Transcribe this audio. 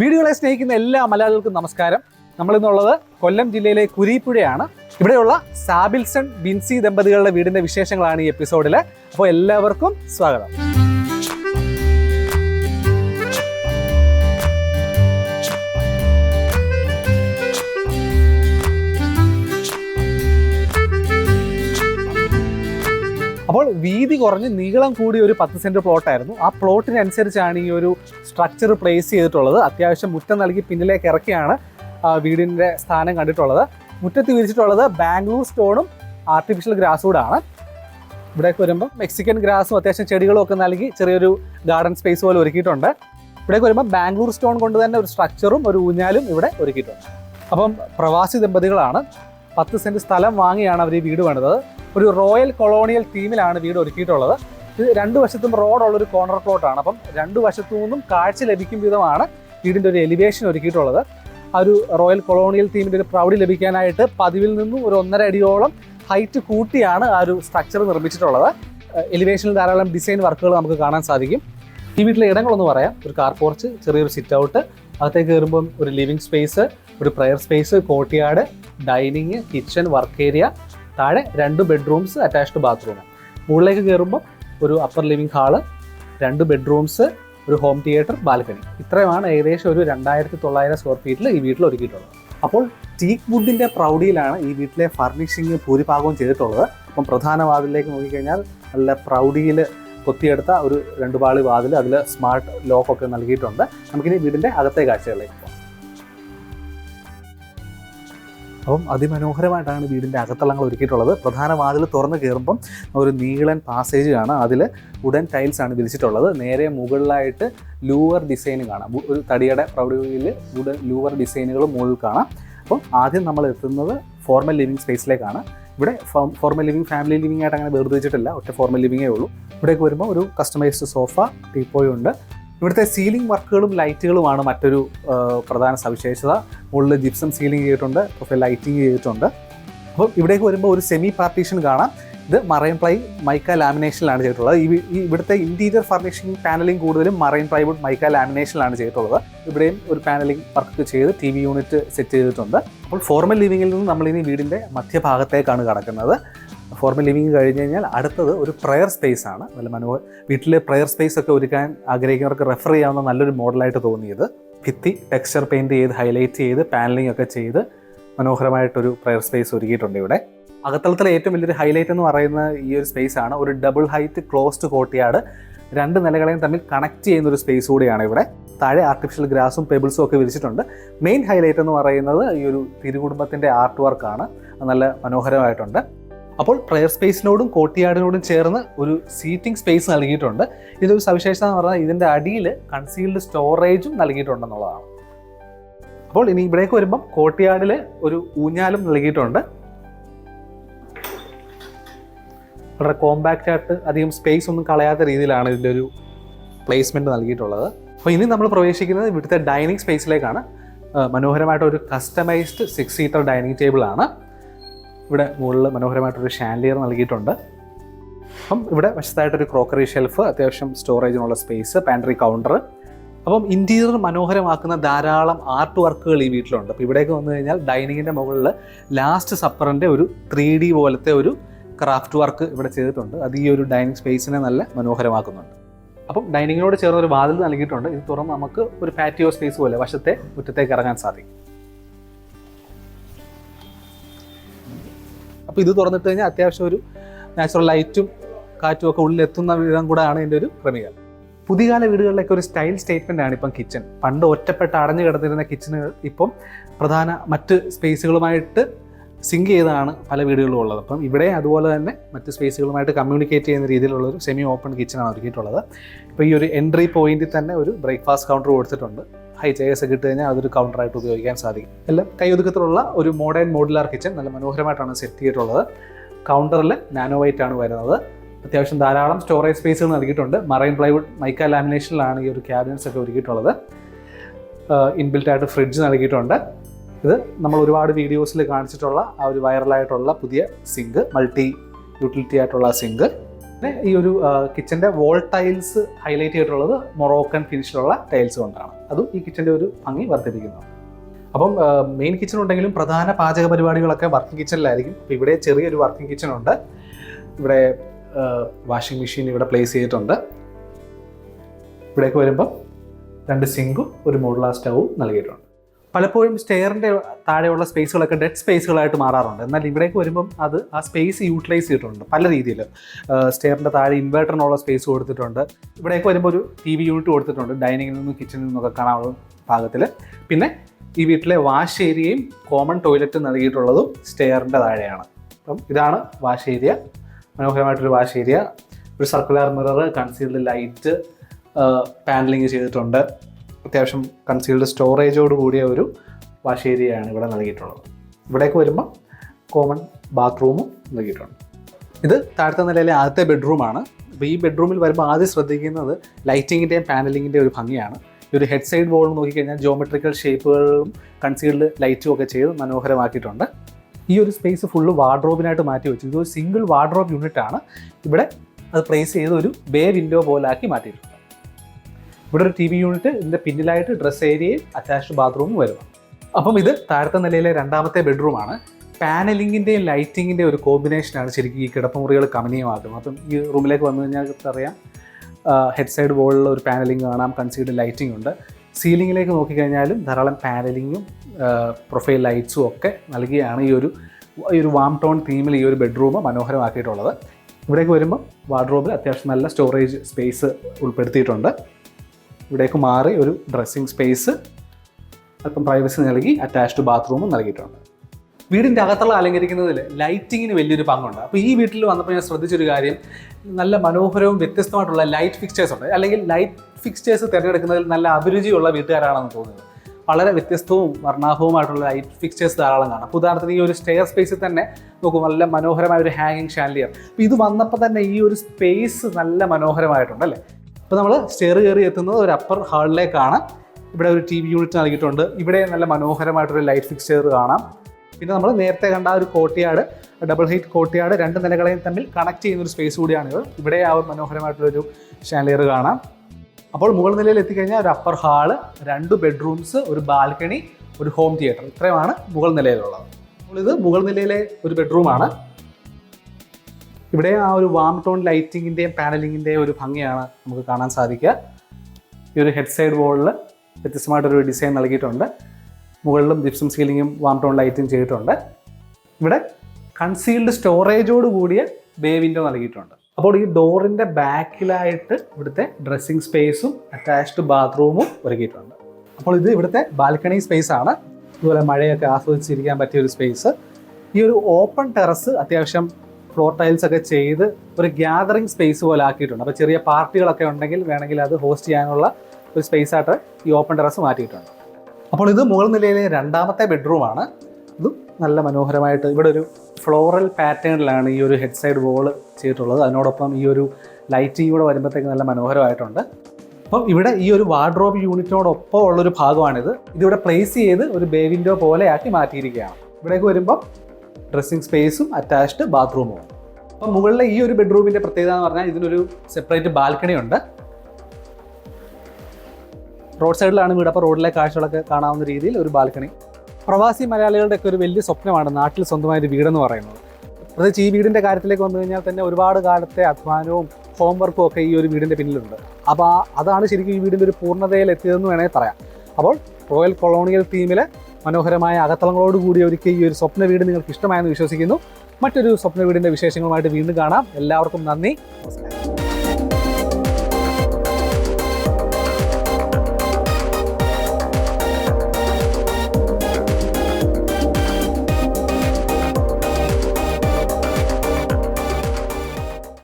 വീഡിയോകളെ സ്നേഹിക്കുന്ന എല്ലാ മലയാളികൾക്കും നമസ്കാരം. നമ്മൾ ഇന്നുള്ളത് കൊല്ലം ജില്ലയിലെ കുരീപ്പുഴയാണ്. ഇവിടെയുള്ള സാബിൽസൺ ബിൻസി ദമ്പതികളുടെ വീടിന്റെ വിശേഷങ്ങളാണ് ഈ എപ്പിസോഡിൽ അപ്പോൾ എല്ലാവർക്കും സ്വാഗതം. വീതി കുറഞ്ഞ് നീളം കൂടിയ ഒരു പത്ത് സെന്റ് പ്ലോട്ടായിരുന്നു. ആ പ്ലോട്ടിനനുസരിച്ചാണ് ഈ ഒരു സ്ട്രക്ചർ പ്ലേസ് ചെയ്തിട്ടുള്ളത്. അത്യാവശ്യം മുറ്റം നൽകി പിന്നിലേക്ക് ഇറക്കിയാണ് വീടിന്റെ സ്ഥാനം കണ്ടിട്ടുള്ളത്. മുറ്റത്ത് വിരിച്ചിട്ടുള്ളത് ബാംഗ്ലൂർ സ്റ്റോണും ആർട്ടിഫിഷ്യൽ ഗ്രാസൂടാണ് ഇവിടേക്ക് വരുമ്പോൾ മെക്സിക്കൻ ഗ്രാസും അത്യാവശ്യം ചെടികളും ഒക്കെ നൽകി ചെറിയൊരു ഗാർഡൻ സ്പേസ് പോലെ ഒരുക്കിയിട്ടുണ്ട്. ഇവിടേക്ക് വരുമ്പോൾ ബാംഗ്ലൂർ സ്റ്റോൺ കൊണ്ട് തന്നെ ഒരു സ്ട്രക്ചറും ഒരു ഊഞ്ഞാലും ഇവിടെ ഒരുക്കിയിട്ടുണ്ട്. അപ്പം പ്രവാസി ദമ്പതികളാണ് പത്ത് സെന്റ് സ്ഥലം വാങ്ങിയാണ് അവർ ഈ വീട് പണിതത് ഒരു റോയൽ കൊളോണിയൽ തീമിലാണ് വീട് ഒരുക്കിയിട്ടുള്ളത്. ഇത് രണ്ടു വശത്തും റോഡുള്ള ഒരു കോർണർ പ്ലോട്ടാണ് അപ്പം രണ്ടു വശത്തു നിന്നും കാഴ്ച ലഭിക്കും വിധമാണ് വീടിന്റെ ഒരു എലിവേഷൻ ഒരുക്കിയിട്ടുള്ളത്. ആ ഒരു റോയൽ കൊളോണിയൽ തീമിന്റെ ഒരു പ്രൗഢി ലഭിക്കാനായിട്ട് പതിവിൽ നിന്നും ഒരു ഒന്നര അടിയോളം ഹൈറ്റ് കൂട്ടിയാണ് ആ ഒരു സ്ട്രക്ചർ നിർമ്മിച്ചിട്ടുള്ളത്. എലിവേഷനിൽ ധാരാളം ഡിസൈൻ വർക്കുകൾ നമുക്ക് കാണാൻ സാധിക്കും. ഈ വീട്ടിലെ ഇടങ്ങളൊന്ന് പറയാം. ഒരു കാർ പോർച്ച് ചെറിയൊരു സിറ്റ് ഔട്ട് അകത്തേക്ക് കയറുമ്പം ഒരു ലിവിങ് സ്പേസ് ഒരു prayer space courtyard dining kitchen work area താഴെ രണ്ട് ബെഡ്റൂംസ് അറ്റാച്ച്ഡ് ബാത്റൂം മുകളിലേക്ക് കയറുമ്പോൾ ഒരു അപ്പർ ലിവിംഗ് ഹാൾ രണ്ട് ബെഡ്റൂംസ് ഒരു ഹോം തിയേറ്റർ ബാൽക്കണി ഇത്രയുമാണ് ഏകദേശം ഒരു രണ്ടായിരത്തി തൊള്ളായിരം സ്ക്വയർ ഫീറ്റിൽ ഈ വീട്ടിൽ ഒരുക്കിയിട്ടുള്ളത്. അപ്പോൾ ടീക്ക് വുഡിന്റെ പ്രൗഡിയിലാണ് ഈ വീട്ടിലെ ഫർണിഷിങ് ഭൂരിഭാഗവും ചെയ്തിട്ടുള്ളത്. അപ്പം പ്രധാന വാതിലേക്ക് നോക്കിക്കഴിഞ്ഞാൽ നല്ല പ്രൗഢിയിൽ കൊത്തിയെടുത്ത ഒരു രണ്ട് പാളി വാതിൽ അതിൽ സ്മാർട്ട് ലോക്കൊക്കെ നൽകിയിട്ടുണ്ട്. നമുക്കിനി വീടിന്റെ അകത്തെ കാഴ്ചകളിലേക്ക് പോകാം. അപ്പം അതിമനോഹരമായിട്ടാണ് വീടിന്റെ അകത്തളങ്ങൾ ഒരുക്കിയിട്ടുള്ളത്. പ്രധാന വാതിൽ തുറന്ന് കയറുമ്പം ഒരു നീളൻ പാസേജ് കാണാം അതിൽ വുഡൻ ടൈൽസ് ആണ് വിരിച്ചിട്ടുള്ളത്. നേരെ മുകളിലായിട്ട് ലൂവർ ഡിസൈൻ കാണാം. ഒരു തടിയുടെ പ്രൗഢിയിൽ വുഡൻ ലൂവർ ഡിസൈനുകൾ മുകളിൽ കാണാം. അപ്പം ആദ്യം നമ്മൾ എത്തുന്നത് ഫോർമൽ ലിവിങ് സ്പേസിലേക്കാണ് ഇവിടെ ഫോർമൽ ലിവിങ് ഫാമിലി ലിവിങ് ആയിട്ട് അങ്ങനെ വേർതിരിച്ചിട്ടില്ല. ഒറ്റ ഫോർമൽ ലിവിങ്ങേ ഉള്ളൂ. ഇവിടേക്ക് വരുമ്പോൾ ഒരു കസ്റ്റമൈസ്ഡ് സോഫ ടീപ്പോയും ഉണ്ട്. ഇവിടുത്തെ സീലിംഗ് വർക്കുകളും ലൈറ്റുകളുമാണ് മറ്റൊരു പ്രധാന സവിശേഷത. മുകളിൽ ജിപ്സം സീലിംഗ് ചെയ്തിട്ടുണ്ട് ലൈറ്റിംഗ് ചെയ്തിട്ടുണ്ട്. അപ്പോൾ ഇവിടേക്ക് വരുമ്പോൾ ഒരു സെമി പാർട്ടീഷൻ കാണാം. ഇത് മറൈൻ പ്ലൈ മൈക്ക ലാമിനേഷനിലാണ് ചെയ്തിട്ടുള്ളത്. ഈ ഇവിടുത്തെ ഇന്റീരിയർ ഫർണിഷിംഗ് പാനലിംഗ് കൂടുതലും മറൈൻ പ്ലൈവുഡ് മൈക്ക ലാമിനേഷനിലാണ് ചെയ്തിട്ടുള്ളത്. ഇവിടെയും ഒരു പാനലിംഗ് വർക്ക് ചെയ്ത് ടി വി യൂണിറ്റ് സെറ്റ് ചെയ്തിട്ടുണ്ട്. അപ്പോൾ ഫോർമൽ ലിവിങ്ങിൽ നിന്ന് നമ്മളിനി വീടിന്റെ മധ്യഭാഗത്തേക്കാണ് കടക്കുന്നത്. ഫോർമൽ ലിവിങ് കഴിഞ്ഞ് കഴിഞ്ഞാൽ അടുത്തത് ഒരു പ്രയർ സ്പേസ് ആണ്. നല്ല മനോഹര വീട്ടിലെ പ്രയർ സ്പേസ് ഒക്കെ ഒരുക്കാൻ ആഗ്രഹിക്കുന്നവർക്ക് റെഫർ ചെയ്യാവുന്ന നല്ലൊരു മോഡലായിട്ട് തോന്നിയത്. ഭിത്തി ടെക്സ്ചർ പെയിന്റ് ചെയ്ത് ഹൈലൈറ്റ് ചെയ്ത് പാനലിംഗ് ഒക്കെ ചെയ്ത് മനോഹരമായിട്ടൊരു പ്രയർ സ്പേസ് ഒരുക്കിയിട്ടുണ്ട് ഇവിടെ. അകത്തളത്തിലെ ഏറ്റവും വലിയൊരു ഹൈലൈറ്റ് എന്ന് പറയുന്ന ഈ ഒരു സ്പേസ് ആണ്. ഒരു ഡബിൾ ഹൈറ്റ് ക്ലോസ്ഡ് കോട്ടിയാട് രണ്ട് നിലകളെയും തമ്മിൽ കണക്ട് ചെയ്യുന്ന ഒരു സ്പേസ് കൂടിയാണ് ഇവിടെ. താഴെ ആർട്ടിഫിഷ്യൽ ഗ്രാസും പെബിൾസും ഒക്കെ വിരിച്ചിട്ടുണ്ട്. മെയിൻ ഹൈലൈറ്റ് എന്ന് പറയുന്നത് ഈ ഒരു തിരുകുടുംബത്തിന്റെ ആർട്ട് വർക്കാണ് നല്ല മനോഹരമായിട്ടുണ്ട്. അപ്പോൾ പ്രയർ സ്പേസിനോടും കോട്ടിയാടിനോടും ചേർന്ന് ഒരു സീറ്റിംഗ് സ്പേസ് നൽകിയിട്ടുണ്ട്. ഇതൊരു സവിശേഷത എന്ന് പറഞ്ഞാൽ ഇതിന്റെ അടിയിൽ കൺസീൽഡ് സ്റ്റോറേജും നൽകിയിട്ടുണ്ടെന്നുള്ളതാണ്. അപ്പോൾ ഇനി ഇവിടേക്ക് വരുമ്പം കോട്ടിയാടിൽ ഒരു ഊഞ്ഞാലും നൽകിയിട്ടുണ്ട്. വളരെ കോമ്പാക്റ്റ് ആയിട്ട് അധികം സ്പേസ് ഒന്നും കളയാത്ത രീതിയിലാണ് ഇതിന്റെ ഒരു പ്ലേസ്മെന്റ് നൽകിയിട്ടുള്ളത്. അപ്പോൾ ഇനി നമ്മൾ പ്രവേശിക്കുന്നത് ഇവിടുത്തെ ഡൈനിങ് സ്പേസിലേക്കാണ് മനോഹരമായിട്ട് ഒരു കസ്റ്റമൈസ്ഡ് സിക്സ് സീറ്റർ ഡൈനിങ് ടേബിളാണ് ഇവിടെ മുകളിൽ മനോഹരമായിട്ടൊരു ഷാൻഡിയർ നൽകിയിട്ടുണ്ട്. അപ്പം ഇവിടെ വശത്തായിട്ടൊരു ക്രോക്കറി ഷെൽഫ് അത്യാവശ്യം സ്റ്റോറേജിനുള്ള സ്പേസ് പാൻട്രി കൗണ്ടർ അപ്പം ഇന്റീരിയർ മനോഹരമാക്കുന്ന ധാരാളം ആർട്ട് വർക്കുകൾ ഈ വീട്ടിലുണ്ട്. അപ്പോൾ ഇവിടേക്ക് വന്നു കഴിഞ്ഞാൽ ഡൈനിങ്ങിന്റെ മുകളിൽ ലാസ്റ്റ് സപ്പറിന്റെ ഒരു ത്രീ ഡി പോലത്തെ ഒരു ക്രാഫ്റ്റ് വർക്ക് ഇവിടെ ചെയ്തിട്ടുണ്ട്. അത് ഈ ഒരു ഡൈനിങ് സ്പേസിനെ നല്ല മനോഹരമാക്കുന്നുണ്ട്. അപ്പം ഡൈനിങ്ങിനോട് ചേർന്ന് ഒരു വാതിൽ നൽകിയിട്ടുണ്ട്. ഇത് തുറന്ന് നമുക്ക് ഒരു പാറ്റിയോ സ്പേസ് പോലെ വശത്തെ മുറ്റത്തേക്ക് ഇറങ്ങാൻ സാധിക്കും. അപ്പോൾ ഇത് തുറന്നിട്ട് കഴിഞ്ഞാൽ അത്യാവശ്യം ഒരു നാച്ചുറൽ ലൈറ്റും കാറ്റും ഒക്കെ ഉള്ളിൽ എത്തുന്ന വിധം കൂടെയാണ് ഇതിന്റെ ഒരു ക്രമീകരണം. പുതിയകാല വീടുകളിലൊക്കെ ഒരു സ്റ്റൈൽ സ്റ്റേറ്റ്മെന്റ് ആണ് ഇപ്പം കിച്ചൺ പണ്ട് ഒറ്റപ്പെട്ട് അടഞ്ഞു കിടന്നിരുന്ന കിച്ചണുകൾ ഇപ്പം പ്രധാന മറ്റ് സ്പേസുകളുമായിട്ട് സിങ്ക് ചെയ്താണ് പല വീടുകളിലും ഉള്ളത്. അപ്പം ഇവിടെ അതുപോലെ തന്നെ മറ്റ് സ്പേസുകളുമായിട്ട് കമ്മ്യൂണിക്കേറ്റ് ചെയ്യുന്ന രീതിയിലുള്ള ഒരു സെമി ഓപ്പൺ കിച്ചണാണ് ഒരുക്കിയിട്ടുള്ളത്. ഇപ്പോൾ ഈ ഒരു എൻട്രി പോയിന്റിൽ തന്നെ ഒരു ബ്രേക്ക്ഫാസ്റ്റ് കൗണ്ടർ കൊടുത്തിട്ടുണ്ട്. ഹൈ ചെയർസ് ഒക്കെ ഇട്ട് കഴിഞ്ഞാൽ അതൊരു കൗണ്ടറായിട്ട് ഉപയോഗിക്കാൻ സാധിക്കും. എല്ലാം കൈയൊതുക്കത്തിലുള്ള ഒരു മോഡേൺ മോഡുലാർ കിച്ചൺ നല്ല മനോഹരമായിട്ടാണ് സെറ്റ് ചെയ്തിട്ടുള്ളത്. കൗണ്ടറിൽ നാനോ വൈറ്റ് ആണ് വരുന്നത്. അത്യാവശ്യം ധാരാളം സ്റ്റോറേജ് സ്പേസുകൾ നൽകിയിട്ടുണ്ട്. മറൈൻ പ്ലൈവുഡ് മൈക്ക ലാമിനേഷനിലാണ് ഈ ഒരു ക്യാബിനറ്റ്സ് ഒക്കെ ഒരുക്കിയിട്ടുള്ളത്. ഇൻബിൽറ്റ് ആയിട്ട് ഫ്രിഡ്ജ് നൽകിയിട്ടുണ്ട്. ഇത് നമ്മൾ ഒരുപാട് വീഡിയോസിൽ കാണിച്ചിട്ടുള്ള ആ ഒരു വൈറലായിട്ടുള്ള പുതിയ സിങ്ക് മൾട്ടി യൂട്ടിലിറ്റി ആയിട്ടുള്ള സിങ്ക് പിന്നെ ഈ ഒരു കിച്ചന്റെ വോൾ ടൈൽസ് ഹൈലൈറ്റ് ചെയ്തിട്ടുള്ളത് മൊറോക്കൻ ഫിനിഷിലുള്ള ടൈൽസ് കൊണ്ടാണ്. അതും ഈ കിച്ചന്റെ ഒരു ഭംഗി വർദ്ധിപ്പിക്കുന്നു. അപ്പം മെയിൻ കിച്ചൺ ഉണ്ടെങ്കിലും പ്രധാന പാചക പരിപാടികളൊക്കെ വർക്കിംഗ് കിച്ചണിലായിരിക്കും അപ്പം ഇവിടെ ചെറിയൊരു വർക്കിംഗ് കിച്ചൺ ഉണ്ട്. ഇവിടെ വാഷിംഗ് മെഷീൻ ഇവിടെ പ്ലേസ് ചെയ്തിട്ടുണ്ട്. ഇവിടേക്ക് വരുമ്പം രണ്ട് സിങ്കും ഒരു മോഡുലാർ സ്റ്റൗവും നൽകിയിട്ടുണ്ട്. പലപ്പോഴും സ്റ്റെയറിന്റെ താഴെയുള്ള സ്പേസുകളൊക്കെ ഡെഡ് സ്പേസുകളായിട്ട് മാറാറുണ്ട്. എന്നാൽ ഇവിടേക്ക് വരുമ്പം അത് ആ സ്പേസ് യൂട്ടിലൈസ് ചെയ്തിട്ടുണ്ട്. പല രീതിയിൽ സ്റ്റെയറിന്റെ താഴെ ഇൻവേർട്ടറിനുള്ള സ്പേസ് കൊടുത്തിട്ടുണ്ട്. ഇവിടേക്ക് വരുമ്പോൾ ഒരു ടി വി യൂണിറ്റ് കൊടുത്തിട്ടുണ്ട്. ഡൈനിങ്ങിൽ നിന്നും കിച്ചണിൽ നിന്നൊക്കെ കാണാനുള്ള ഭാഗത്തിൽ പിന്നെ ഈ വീട്ടിലെ വാഷ് ഏരിയയും കോമൺ ടോയ്ലറ്റും നൽകിയിട്ടുള്ളതും സ്റ്റെയറിന്റെ താഴെയാണ്. അപ്പം ഇതാണ് വാഷ് ഏരിയ മനോഹരമായിട്ടൊരു വാഷ് ഏരിയ ഒരു circular mirror concealed light panelling ചെയ്തിട്ടുണ്ട്. അത്യാവശ്യം കൺസീൽഡ് സ്റ്റോറേജോട് കൂടിയ ഒരു വാഷ് ഏരിയയാണ് ഇവിടെ നൽകിയിട്ടുള്ളത്. ഇവിടേക്ക് വരുമ്പോൾ കോമൺ ബാത്റൂമും നൽകിയിട്ടുണ്ട്. ഇത് താഴത്തെ നിലയിലെ ആദ്യത്തെ ബെഡ്റൂമാണ് അപ്പോൾ ഈ ബെഡ്റൂമിൽ വരുമ്പോൾ ആദ്യം ശ്രദ്ധിക്കുന്നത് ലൈറ്റിങ്ങിന്റെയും പാനലിങ്ങിന്റെയും ഒരു ഭംഗിയാണ്. ഈ ഒരു ഹെഡ് സൈഡ് ബോൾ നോക്കിക്കഴിഞ്ഞാൽ ജോമെട്രിക്കൽ ഷേപ്പുകളും കൺസീൽഡ് ലൈറ്റും ഒക്കെ ചെയ്ത് മനോഹരമാക്കിയിട്ടുണ്ട്. ഈ ഒരു സ്പേസ് ഫുള്ള് വാർഡ്രോബിനായിട്ട് മാറ്റി വെച്ചു. ഇതൊരു സിംഗിൾ വാർഡ്രോബ് യൂണിറ്റ് ആണ്. ഇവിടെ അത് പ്ലേസ് ചെയ്ത് ഒരു ബേ വിൻഡോ പോലാക്കി മാറ്റിയിട്ടുണ്ട്. ഇവിടെ ഒരു ടി വി യൂണിറ്റ് ഇതിന്റെ പിന്നിലായിട്ട് ഡ്രസ് ഏരിയയും അറ്റാച്ച്ഡ് ബാത്റൂമും വരുന്നു. അപ്പം ഇത് താഴത്തെ നിലയിലെ രണ്ടാമത്തെ ബെഡ്റൂമാണ് പാനലിങ്ങിന്റെയും ലൈറ്റിങ്ങിന്റെയും ഒരു കോമ്പിനേഷനാണ് ശരിക്കും ഈ കിടപ്പുമുറികൾ കമനീയമാക്കുന്നത്. അപ്പം ഈ റൂമിലേക്ക് വന്നു കഴിഞ്ഞാൽ അറിയാം ഹെഡ് സൈഡ് വോളിൽ ഒരു പാനലിംഗ് കാണാം കൺസീഡ് ലൈറ്റിംഗ് ഉണ്ട്. സീലിങ്ങിലേക്ക് നോക്കിക്കഴിഞ്ഞാലും ധാരാളം പാനലിങ്ങും പ്രൊഫൈൽ ലൈറ്റ്സും ഒക്കെ നൽകിയാണ് ഈ ഒരു ഈ ഒരു വാം ടോൺ തീമിൽ ഈ ഒരു ബെഡ്റൂം മനോഹരമാക്കിയിട്ടുള്ളത്. ഇവിടേക്ക് വരുമ്പോൾ വാർഡ്രോബിൽ അത്യാവശ്യം നല്ല സ്റ്റോറേജ് സ്പേസ് ഉൾപ്പെടുത്തിയിട്ടുണ്ട്. ഇവിടേക്ക് മാറി ഒരു ഡ്രസ്സിംഗ് സ്പേസ് അല്പം പ്രൈവസി നൽകി അറ്റാച്ച്ഡ് ബാത്റൂമും നൽകിയിട്ടുണ്ട്. വീടിന്റെ അകത്തുള്ള അലങ്കരിക്കുന്നതിൽ ലൈറ്റിങ്ങിന് വലിയൊരു പങ്കുണ്ട്. അപ്പോൾ ഈ വീട്ടിൽ വന്നപ്പോൾ ഞാൻ ശ്രദ്ധിച്ചൊരു കാര്യം നല്ല മനോഹരവും വ്യത്യസ്തമായിട്ടുള്ള ലൈറ്റ് ഫിക്സ്റ്റേഴ്സ് ഉണ്ട്. അല്ലെങ്കിൽ ലൈറ്റ് ഫിക്സ്റ്റേഴ്സ് തിരഞ്ഞെടുക്കുന്നതിൽ നല്ല അഭിരുചിയുള്ള വീട്ടുകാരാണെന്ന് തോന്നുന്നത് വളരെ വ്യത്യസ്തവും വർണാഭവുമായിട്ടുള്ള ലൈറ്റ് ഫിക്സ്റ്റേഴ്സ് ധാരാളം കാണാം. അപ്പോൾ ഉദാഹരണത്തിന് ഈ ഒരു സ്റ്റെയർ സ്പേസിൽ തന്നെ നോക്കൂ നല്ല മനോഹരമായ ഒരു ഹാങ്ങിങ് ഷാൻലിയർ അപ്പോൾ ഇത് വന്നപ്പോൾ തന്നെ ഈ ഒരു സ്പേസ് നല്ല മനോഹരമായിട്ടുണ്ട് അല്ലേ? അപ്പോൾ നമ്മൾ സ്റ്റെയർ കയറി എത്തുന്നത് ഒരു അപ്പർ ഹാളിലേക്കാണ് ഇവിടെ ഒരു ടി വി യൂണിറ്റ് നൽകിയിട്ടുണ്ട്. ഇവിടെ നല്ല മനോഹരമായിട്ടൊരു ലൈറ്റ് ഫിക്സ്റ്റർ കാണാം. പിന്നെ നമ്മൾ നേരത്തെ കണ്ട ഒരു കോട്ടിയാട് ഡബിൾ ഹൈറ്റ് കോട്ടിയാട് രണ്ട് നിലകളെയും തമ്മിൽ കണക്ട് ചെയ്യുന്ന ഒരു സ്പേസ് കൂടിയാണിത് ഇവിടെ ആ ഒരു മനോഹരമായിട്ടുള്ളൊരു ഷാൻലിയർ കാണാം. അപ്പോൾ മുകൾ നിലയിൽ എത്തിക്കഴിഞ്ഞാൽ ഒരു അപ്പർ ഹാൾ രണ്ട് ബെഡ്റൂംസ് ഒരു ബാൽക്കണി ഒരു ഹോം തിയേറ്റർ ഇത്രയുമാണ് മുകൾ നിലയിലുള്ളത്. അപ്പോൾ ഇത് മുകൾ നിലയിലെ ഒരു ബെഡ്റൂമാണ് ഇവിടെ ആ ഒരു വാം ടോൺ ലൈറ്റിങ്ങിന്റെയും പാനലിങ്ങിന്റെയും ഒരു ഭംഗിയാണ് നമുക്ക് കാണാൻ സാധിക്കുക. ഈ ഒരു ഹെഡ് സൈഡ് വോളിൽ വ്യത്യസ്തമായിട്ടൊരു ഡിസൈൻ നൽകിയിട്ടുണ്ട്. മുകളിലും ജിപ്സം സീലിങ്ങും വാം ടോൺ ലൈറ്റും ചെയ്തിട്ടുണ്ട്. ഇവിടെ കൺസീൽഡ് സ്റ്റോറേജോട് കൂടിയ ബേ വിൻഡോ നൽകിയിട്ടുണ്ട്. അപ്പോൾ ഈ ഡോറിന്റെ ബാക്കിലായിട്ട് ഇവിടുത്തെ ഡ്രസ്സിങ് സ്പേസും അറ്റാച്ച്ഡ് ബാത്റൂമും ഒരുക്കിയിട്ടുണ്ട്. അപ്പോൾ ഇത് ഇവിടുത്തെ ബാൽക്കണി സ്പേസ് ആണ്. ഇതുപോലെ മഴയൊക്കെ ആസ്വദിച്ചിരിക്കാൻ പറ്റിയ ഒരു സ്പേസ് ഈ ഒരു ഓപ്പൺ ടെറസ് അത്യാവശ്യം ഫ്ലോർ ടൈൽസ് ഒക്കെ ചെയ്ത് ഒരു ഗ്യാതറിംഗ് സ്പേസ് പോലെ ആക്കിയിട്ടുണ്ട്. അപ്പോൾ ചെറിയ പാർട്ടികളൊക്കെ ഉണ്ടെങ്കിൽ വേണമെങ്കിൽ അത് ഹോസ്റ്റ് ചെയ്യാനുള്ള ഒരു സ്പേസ് ആയിട്ട് ഈ ഓപ്പൺ ടെറസ് മാറ്റിയിട്ടുണ്ട്. അപ്പോൾ ഇത് മുകൾ നിലയിലെ രണ്ടാമത്തെ ബെഡ്റൂമാണ് ഇതും നല്ല മനോഹരമായിട്ട് ഇവിടെ ഒരു ഫ്ലോറൽ പാറ്റേണിലാണ് ഈ ഒരു ഹെഡ് സൈഡ് വോൾ ചെയ്തിട്ടുള്ളത്. അതിനോടൊപ്പം ഈ ഒരു ലൈറ്റിംഗ് കൂടെ വരുമ്പോഴത്തേക്ക് നല്ല മനോഹരമായിട്ടുണ്ട്. അപ്പം ഇവിടെ ഈ ഒരു വാർഡ്രോബ് യൂണിറ്റിനോടൊപ്പം ഉള്ളൊരു ഭാഗമാണിത്. ഇതിവിടെ പ്ലേസ് ചെയ്ത് ഒരു ബേ വിൻഡോ പോലെ ആക്കി മാറ്റിയിരിക്കുകയാണ്. ഇവിടേക്ക് വരുമ്പം ഡ്രസ്സിങ് സ്പേസും അറ്റാച്ച്ഡ് ബാത്റൂമും. അപ്പം മുകളിലെ ഈ ഒരു ബെഡ്റൂമിന്റെ പ്രത്യേകത എന്ന് പറഞ്ഞാൽ ഇതിനൊരു സെപ്പറേറ്റ് ബാൽക്കണി ഉണ്ട്. റോഡ് സൈഡിലാണ് വീട് അപ്പോൾ റോഡിലെ കാഴ്ചകളൊക്കെ കാണാവുന്ന രീതിയിൽ ഒരു ബാൽക്കണി. പ്രവാസി മലയാളികളുടെ ഒക്കെ ഒരു വലിയ സ്വപ്നമാണ് നാട്ടിൽ സ്വന്തമായ ഒരു വീടെന്ന് പറയുന്നത്. പ്രത്യേകിച്ച് ഈ വീടിന്റെ കാര്യത്തിലേക്ക് വന്നു കഴിഞ്ഞാൽ തന്നെ ഒരുപാട് കാലത്തെ അധ്വാനവും ഹോംവർക്കും ഒക്കെ ഈ ഒരു വീടിന്റെ പിന്നിലുണ്ട്. അപ്പോൾ അതാണ് ശരിക്കും ഈ വീടിന്റെ ഒരു പൂർണതയിൽ എത്തിയതെന്ന് വേണമെങ്കിൽ പറയാം. അപ്പോൾ റോയൽ കൊളോണിയൽ തീമിലെ മനോഹരമായ അകത്തളങ്ങളോട് കൂടി ഒരുക്കിയ ഈ ഒരു സ്വപ്ന വീട് നിങ്ങൾക്ക് ഇഷ്ടമായെന്ന് വിശ്വസിക്കുന്നു. മറ്റൊരു സ്വപ്ന വീടിന്റെ വിശേഷങ്ങളുമായിട്ട് വീണ്ടും കാണാം. എല്ലാവർക്കും നന്ദി. നമസ്കാരം.